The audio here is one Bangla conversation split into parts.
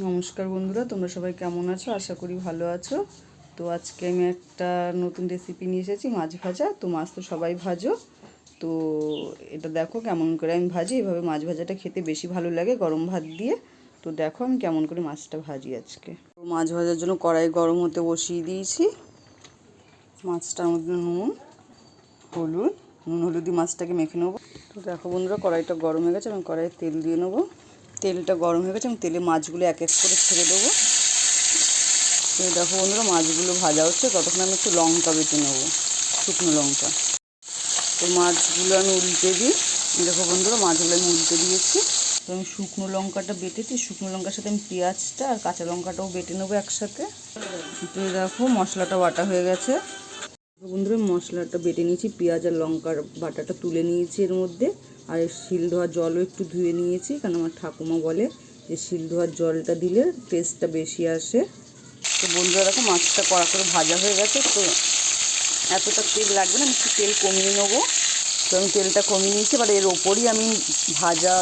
নমস্কার বন্ধুরা, তোমরা সবাই কেমন আছো? আশা করি ভালো আছো। তো আজকে আমি একটা নতুন রেসিপি নিয়ে এসেছি, মাছ ভাজা। তো মাছ তো সবাই ভাজো। তো এটা দেখো কেমন করে আমি ভাজি। এভাবে মাছ ভাজাটা খেতে বেশি ভালো লাগে গরম ভাত দিয়ে। তো দেখো আমি কেমন করে মাছটা ভাজি আজকে। তো মাছ ভাজার জন্য কড়াই গরম হতে বসিয়ে দিয়েছি। মাছটার মধ্যে নুন, হলুদ, নুন হলুদি মাছটাকে মেখে নেব। তো দেখো বন্ধুরা, কড়াইটা গরম হয়ে গেছে আমি কড়াইয়ে তেল দিয়ে নেব। তেলটা গরম হয়ে গেছে, আমি তেলে মাছগুলো এক এক করে ছেড়ে দেবো। তো দেখো বন্ধুরা, মাছগুলো ভাজা হচ্ছে, ততক্ষণ আমি একটু লঙ্কা বেটে নেব, শুকনো লঙ্কা। তো মাছগুলো আমি উল্টে দিই। দেখো বন্ধুরা, মাছগুলো আমি উল্টে দিয়েছি। তো আমি শুকনো লঙ্কাটা বেটেছি, শুকনো লঙ্কার সাথে আমি পেঁয়াজটা আর কাঁচা লঙ্কাটাও বেটে নেব একসাথে। তো দেখো, মশলাটা বাটা হয়ে গেছে। বন্ধুরা, মশলাটা বেটে নিয়েছি, পেঁয়াজ আর লঙ্কার বাটাটা তুলে নিয়েছি এর মধ্যে। আর শিল ধোয়ার জলও একটু ধুয়ে নিয়েছি, কারণ আমার ঠাকুমা বলে যে শিল ধোয়ার জলটা দিলে টেস্টটা বেশি আসে। তো বন্ধুরা, দেখো, মাছটা কড়া করে ভাজা হয়ে গেছে, তো এতটা তেল লাগবে না একটু তেল কমিয়ে নেব। তো আমি তেলটা কমিয়ে নিয়েছি, এবার এর ওপরই আমি ভাজা,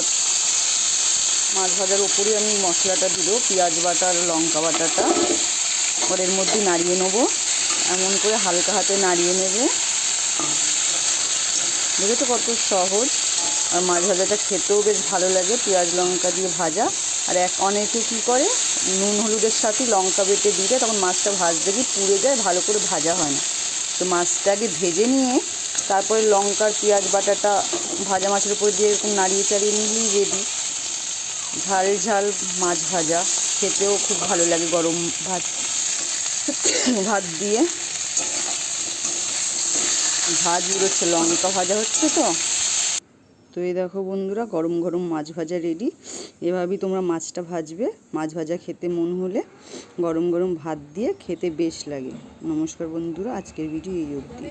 মাছ ভাজার ওপরই আমি মশলাটা দিব, পেঁয়াজ বাটা আর লঙ্কা বাটাটা। এবার এর মধ্যে নাড়িয়ে নেব। এমন করে হালকা হাতে নাড়িয়ে নেবে। দেখেছ কত সহজ? আর মাছ ভাজাটা খেতেও বেশ ভালো লাগে, পেঁয়াজ লঙ্কা দিয়ে ভাজা। আর এক অনেকে কী করে, নুন হলুদের সাথে লঙ্কা বেটে দিলে তখন মাছটা ভাজতে গিয়ে পুড়ে যায়, ভালো করে ভাজা হয় না। তো মাছটা আগে ভেজে নিয়ে, তারপরে লঙ্কার পেঁয়াজ বাটাটা ভাজা মাছের উপর দিয়ে এরকম নাড়িয়ে চাড়িয়ে নিলেই রেডি ঝাল ঝাল মাছ ভাজা, খেতেও খুব ভালো লাগে গরম ভাত। ভাত দিয়ে। ভাজ হচ্ছে লঙ্কা ভাজা হচ্ছে তো। তো এই দেখো বন্ধুরা, গরম গরম মাছ ভাজা রেডি এভাবেই তোমরা মাছটা ভাজবে, মাছ ভাজা খেতে মন হলে গরম গরম ভাত দিয়ে খেতে বেশ লাগে। নমস্কার বন্ধুরা, আজকের ভিডিও এই অবধি।